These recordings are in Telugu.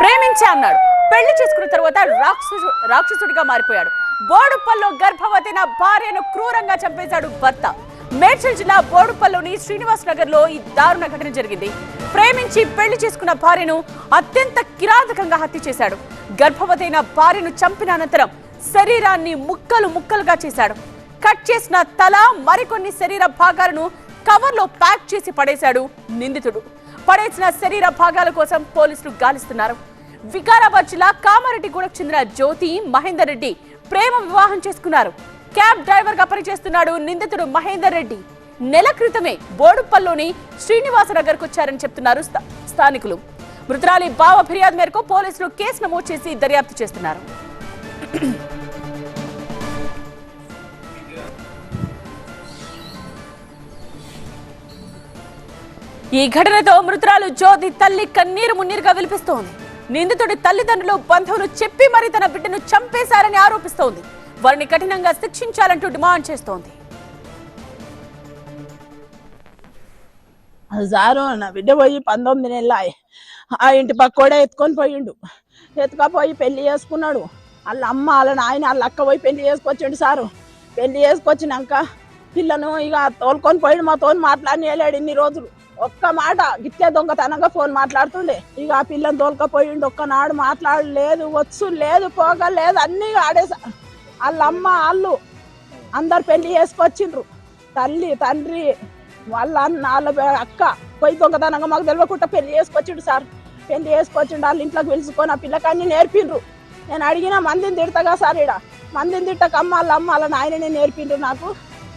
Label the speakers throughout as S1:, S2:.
S1: ప్రేమించే అన్నాడు. పెళ్ళి చేసుకున్న తర్వాత రాక్షసు రాక్షసుడిగా మారిపోయాడు. బోడుప్పల్లో గర్భవతిన భార్యను క్రూరంగా చంపేశాడు భర్త. మేడ్చల్ జిల్లా బోడుప్పల్లోని శ్రీనివాస్ నగర్లో ఈ దారుణ ఘటన జరిగింది. ప్రేమించి పెళ్ళి చేసుకున్న భార్యను అత్యంత కిరాతకంగా హత్య చేశాడు. గర్భవతైన భార్యను చంపిన అనంతరం శరీరాన్ని ముక్కలు ముక్కలుగా చేశాడు. కట్ చేసిన తల మరికొన్ని శరీర భాగాలను కవర్లో ప్యాక్ చేసి పడేశాడు నిందితుడు. పడేసిన శరీర భాగాల కోసం పోలీసులు గాలిస్తున్నారు. వికారాబాద్ జిల్లా కామారెడ్డిగూడకు చెందిన జ్యోతి మహేందర్ రెడ్డి ప్రేమ వివాహం చేసుకున్నారు. క్యాబ్ డ్రైవర్గా పనిచేస్తున్నాడు నిందితుడు మహేందర్ రెడ్డి. నెల క్రితమే బోడుప్పల్లోని శ్రీనివాస నగర్ వచ్చారని చెప్తున్నారు స్థా- స్థానికులు. మృతురాలి బావ ఫిర్యాదు మేరకు పోలీసులు కేసు నమోదు చేసి దర్యాప్తు చేస్తున్నారు. ఈ ఘటనతో మృతురాలు జ్యోతి తల్లి కన్నీరు మున్నీరుగా విలిపిస్తోంది. నిందితుడి తల్లిదండ్రులు బంధువులు చెప్పి మరి తన బిడ్డను చంపేశారని ఆరోపిస్తోంది. వారిని కఠినంగా శిక్షించాలంటూ డిమాండ్ చేస్తోంది.
S2: సారు నా బిడ్డ పోయి పంతొమ్మిది నెలలు ఆ ఇంటి పక్కోడే ఎత్తుకొని పోయిండు. ఎత్తుకపోయి పెళ్ళి చేసుకున్నాడు. వాళ్ళ అమ్మ వాళ్ళ నాయన వాళ్ళ అక్క పోయి పెళ్ళి చేసుకొచ్చిండు సారు. పెళ్ళి చేసుకొచ్చినాక పిల్లను ఇక తోలుకొని పోయిండు. మా తోని మాట్లాడినలేడు ఇన్ని రోజులు. ఒక్క మాట గిట్టే దొంగతనంగా ఫోన్ మాట్లాడుతుండే. ఇక ఆ పిల్లని తోలుకపోయిండు ఒక్కనాడు మాట్లాడలేదు వచ్చు లేదు పోగ లేదు అన్నీ ఆడేసా. వాళ్ళ అమ్మ వాళ్ళు అందరు పెళ్ళి చేసుకొచ్చిండ్రు. తల్లి తండ్రి వాళ్ళ అన్న వాళ్ళ అక్క పోయి దొంగతనంగా మాకు తెలియకుండా పెళ్ళి చేసుకొచ్చిండు సార్. పెళ్ళి చేసుకొచ్చిండు వాళ్ళ ఇంట్లోకి పిలుచుకొని ఆ పిల్లకాన్ని నేర్పిండ్రు. నేను అడిగిన మందిని తిడతగా సార్ ఈడ. మందిని తిట్టక అమ్మ వాళ్ళ అమ్మ వాళ్ళ నాయననే నేర్పిండ్రు నాకు.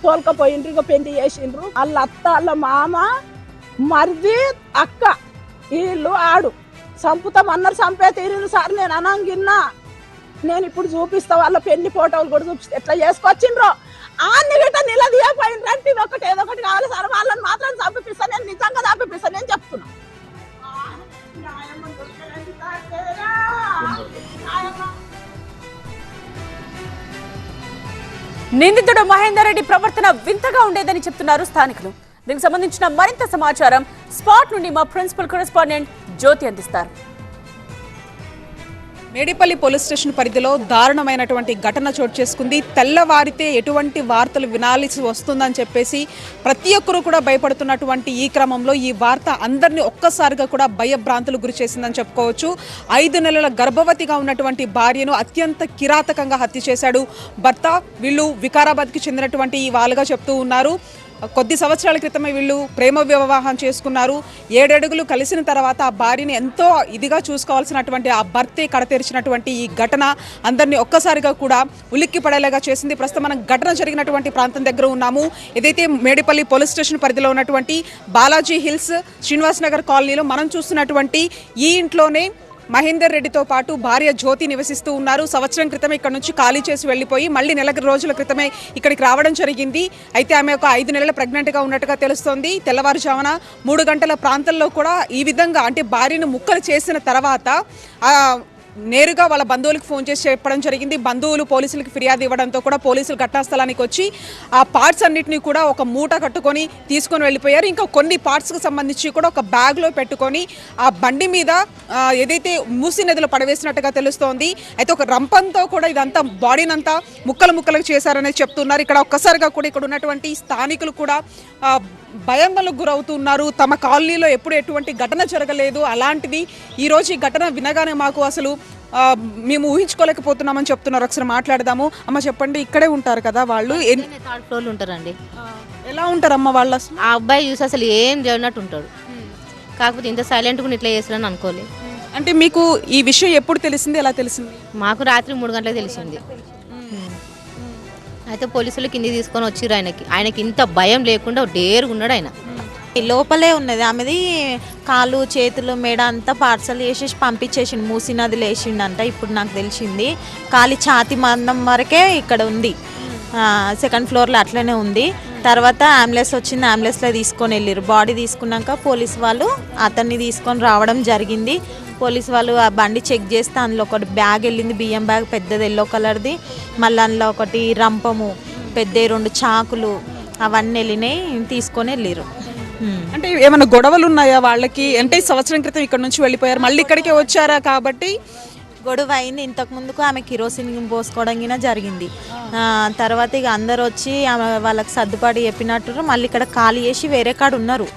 S2: తోలుకపోయిండ్రు ఇక పెళ్ళి చేసిండ్రు. వాళ్ళ అత్త వాళ్ళ మామ మరిది అక్క. వీళ్ళు ఆడు. చంపుతాం అన్నారు చంపే తీరిన సార్ నేను అనంగిన్నా. నేను ఇప్పుడు చూపిస్తా వాళ్ళ పెళ్ళి ఫోటోలు కూడా చూపిస్తే. ఎట్లా చేసుకొచ్చిండ్రో? అన్ని గిట్ట నిలదీయపోయిన అంటే ఇది ఒకటి ఏదో ఒకటి కావాలి సార్. వాళ్ళని మాత్రం చంపిస్తా నేను నిజంగా చంపిస్తా నేను చెప్తున్నా.
S1: నిందితుడు మహేందర్ రెడ్డి ప్రవర్తన వింతగా ఉండేదని చెప్తున్నారు స్థానికులు. దీనికి సంబంధించిన మరింత సమాచారం స్పాట్ నుండి మా ప్రిన్సిపల్ కరెస్పాండెంట్ జ్యోతి అందిస్తారు.
S3: మేడిపల్లి పోలీస్ స్టేషన్ పరిధిలో దారుణమైనటువంటి ఘటన చోటు చేసుకుంది. తెల్లవారితే ఎటువంటి వార్తలు వినాల్సి వస్తుందని చెప్పేసి ప్రతి ఒక్కరూ కూడా భయపడుతున్నటువంటి ఈ క్రమంలో ఈ వార్త అందరినీ ఒక్కసారిగా కూడా భయభ్రాంతులు గురి చేసిందని చెప్పుకోవచ్చు. ఐదు నెలల గర్భవతిగా ఉన్నటువంటి భార్యను అత్యంత కిరాతకంగా హత్య చేశాడు. భర్త వీళ్ళు వికారాబాద్కి చెందినటువంటి ఈ వాళ్ళుగా చెప్తూ ఉన్నారు. కొద్ది సంవత్సరాల క్రితమే వీళ్ళు ప్రేమ వివాహం చేసుకున్నారు. ఏడడుగులు కలిసిన తర్వాత ఆ భార్యని ఎంతో ఇదిగా చూసుకోవాల్సినటువంటి ఆ భర్తే కడతెరిచినటువంటి ఈ ఘటన అందరినీ ఒక్కసారిగా కూడా ఉలిక్కి పడేలాగా చేసింది. ప్రస్తుతం మనం ఘటన జరిగినటువంటి ప్రాంతం దగ్గర ఉన్నాము. ఏదైతే మేడిపల్లి పోలీస్ స్టేషన్ పరిధిలో ఉన్నటువంటి బాలాజీ హిల్స్ శ్రీనివాస్ నగర్ కాలనీలో మనం చూస్తున్నటువంటి ఈ ఇంట్లోనే మహేందర్ రెడ్డితో పాటు భార్య జ్యోతి నివసిస్తూ ఉన్నారు. సంవత్సరం క్రితమే ఇక్కడ నుంచి ఖాళీ చేసి వెళ్ళిపోయి మళ్ళీ నెల రోజుల క్రితమే ఇక్కడికి రావడం జరిగింది. అయితే ఆమె ఒక ఐదు నెలల ప్రెగ్నెంట్గా ఉన్నట్టుగా తెలుస్తోంది. తెల్లవారుజామున మూడు గంటల ప్రాంతంలో కూడా ఈ విధంగా అంటే భార్యను ముక్కలు చేసిన తర్వాత నేరుగా వాళ్ళ బంధువులకు ఫోన్ చేసి చెప్పడం జరిగింది. బంధువులు పోలీసులకు ఫిర్యాదు ఇవ్వడంతో కూడా పోలీసులు ఘటనాస్థలానికి వచ్చి ఆ పార్ట్స్ అన్నిటిని కూడా ఒక మూట కట్టుకొని తీసుకొని వెళ్ళిపోయారు. ఇంకా కొన్ని పార్ట్స్కి సంబంధించి కూడా ఒక బ్యాగ్లో పెట్టుకొని ఆ బండి మీద ఏదైతే మూసి నదిలో పడవేసినట్టుగా తెలుస్తోంది అయితే ఒక రంపంతో కూడా ఇదంతా బాడీని అంతా ముక్కలు ముక్కలకు చేశారనేది చెప్తున్నారు. ఇక్కడ ఒక్కసారిగా కూడా ఇక్కడ ఉన్నటువంటి స్థానికులు కూడా భయాందోళనకు గురవుతున్నారు. తమ కాలనీలో ఎప్పుడు ఎటువంటి ఘటన జరగలేదు. అలాంటిది ఈరోజు ఈ ఘటన వినగానే మాకు అసలు మేము ఊహించుకోలేకపోతున్నామని చెప్తున్నారు. ఒకసారి మాట్లాడదాము. అమ్మ చెప్పండి ఇక్కడే ఉంటారు కదా వాళ్ళు.
S4: థర్డ్ ఫ్లోర్లో ఉంటారండి.
S3: ఎలా ఉంటారమ్మ వాళ్ళు అసలు?
S4: ఆ అబ్బాయి చూసి అసలు ఏం జరిగినట్టు ఉంటాడు. కాకపోతే ఇంత సైలెంట్గా ఇట్లా చేస్తారని అనుకోలే.
S3: అంటే మీకు ఈ విషయం ఎప్పుడు తెలిసింది? ఎలా తెలిసింది?
S4: మాకు రాత్రి మూడు గంటలకు తెలిసింది. అయితే పోలీసులు కింది తీసుకొని వచ్చిర్రు ఆయనకి. ఆయనకి ఇంత భయం లేకుండా డేరుగా ఉన్నాడు ఆయన.
S5: లోపలే ఉన్నది. ఆమెది కాలు చేతులు మెడ అంతా పార్సల్ చేసేసి పంపించేసిండు. మూసినది లేచిండంట. ఇప్పుడు నాకు తెలిసింది కాలి ఛాతి మందం వరకే ఇక్కడ ఉంది. సెకండ్ ఫ్లోర్లో అట్లనే ఉంది. తర్వాత అంబులెన్స్ వచ్చింది. అంబులెన్స్లో తీసుకొని వెళ్ళారు బాడీ తీసుకున్నాక పోలీస్ వాళ్ళు అతన్ని తీసుకొని రావడం జరిగింది. పోలీస్ వాళ్ళు ఆ బండి చెక్ చేస్తే అందులో ఒకటి బ్యాగ్ వెళ్ళింది బియ్యం బ్యాగ్ పెద్దది ఎల్లో కలర్ది మళ్ళీ అందులో ఒకటి రంపము పెద్ద రెండు చాకులు అవన్నీ వెళ్ళినాయి తీసుకొని వెళ్ళారు.
S3: అంటే ఏమైనా గొడవలు ఉన్నాయా వాళ్ళకి? అంటే సంవత్సరం క్రితం ఇక్కడ నుంచి వెళ్ళిపోయారు మళ్ళీ ఇక్కడికే వచ్చారా కాబట్టి?
S5: గొడవ అయింది. ఇంతకు ముందుకు ఆమె కిరోసిన్ పోసుకోవడం జరిగింది. తర్వాత ఇక అందరు వచ్చి ఆమె వాళ్ళకి సర్దుబాటు చెప్పినట్టు మళ్ళీ ఇక్కడ ఖాళీ చేసి వేరే కాడ ఉన్నారు.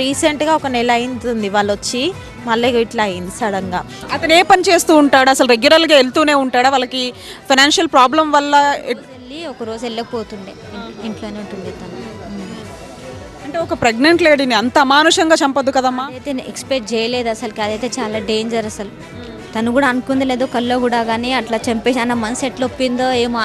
S5: రీసెంట్గా ఒక నెల అయింది వాళ్ళు వచ్చి మళ్ళీ ఇట్లా అయింది సడన్గా.
S3: అతను ఏ పని చేస్తూ ఉంటాడు? అసలు రెగ్యులర్గా వెళ్తూనే ఉంటాడా? వాళ్ళకి ఫైనాన్షియల్ ప్రాబ్లం వల్ల
S6: వెళ్ళి ఒక రోజు వెళ్ళకపోతుండే. ఇంట్లోనే ఉంటుండే తను.
S3: అంటే ఒక ప్రెగ్నెంట్ లేడీని అంత అమానుషంగా చంపొద్దు కదమ్మా?
S6: అదైతే ఎక్స్పెక్ట్ చేయలేదు అసలు అదైతే చాలా డేంజర్ అసలు. తను కూడా అనుకుంది లేదు కల్లో కూడా. కానీ అట్లా చంపేసి అన్న మనసు ఎట్లా ఒప్పిందో ఏమో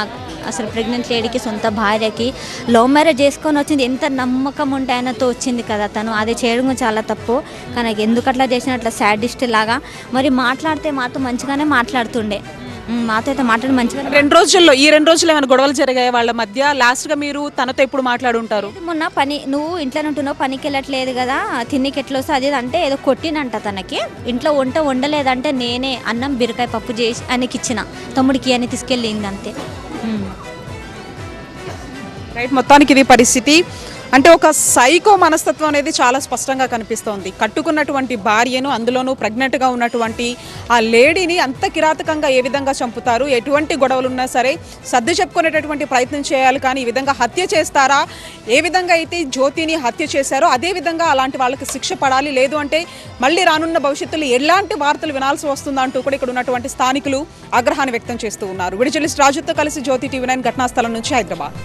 S6: అసలు ప్రెగ్నెంట్ లేడీకి సొంత భార్యకి లవ్ మ్యారేజ్ చేసుకొని వచ్చింది. ఎంత నమ్మకం ఉంటే ఆయనతో వచ్చింది కదా తను. అది చేయడం చాలా తప్పు. కానీ ఎందుకు అట్లా చేసిన అట్లా సాడిస్ట్ లాగా. మరి మాట్లాడితే మాతో మంచిగానే మాట్లాడుతుండే. మాతో అయితే మాట్లాడి మంచిగానే
S3: రెండు రోజుల్లో ఈ రెండు రోజులు ఏమైనా గొడవలు జరిగాయి వాళ్ళ మధ్య? లాస్ట్గా మీరు తనతో ఎప్పుడు మాట్లాడుంటారు?
S6: మొన్న పని నువ్వు ఇంట్లోనే ఉంటున్నావు పనికి వెళ్ళట్లేదు కదా తిన్నికి ఎట్లా వస్తుంది అది అంటే ఏదో కొట్టినంట తనకి. ఇంట్లో వంట వండలేదంటే నేనే అన్నం బీరకాయ పప్పు చేసి ఆయనకి ఇచ్చిన. తమ్ముడికి అని తీసుకెళ్ళింది అంతే.
S3: రైట్ మొత్తానికి ఇది పరిస్థితి. అంటే ఒక సైకో మనస్తత్వం అనేది చాలా స్పష్టంగా కనిపిస్తోంది. కట్టుకున్నటువంటి భార్యను అందులోనూ ప్రెగ్నెంట్గా ఉన్నటువంటి ఆ లేడీని అంత కిరాతకంగా ఏ విధంగా చంపుతారు? ఎటువంటి గొడవలు ఉన్నా సరే సర్ది చెప్పుకునేటటువంటి ప్రయత్నం చేయాలి. కానీ ఈ విధంగా హత్య చేస్తారా? ఏ విధంగా అయితే జ్యోతిని హత్య చేశారో అదే విధంగా అలాంటి వాళ్ళకి శిక్ష పడాలి. లేదు అంటే మళ్ళీ రానున్న భవిష్యత్తులో ఎలాంటి వార్తలు వినాల్సి వస్తుందా అంటూ కూడా ఇక్కడ ఉన్నటువంటి స్థానికులు ఆగ్రహాన్ని వ్యక్తం చేస్తూ ఉన్నారు. విడిజలిస్ట్ రాజుతో కలిసి జ్యోతి టీవీ నైన్ ఘటనా స్థలం నుంచి హైదరాబాద్.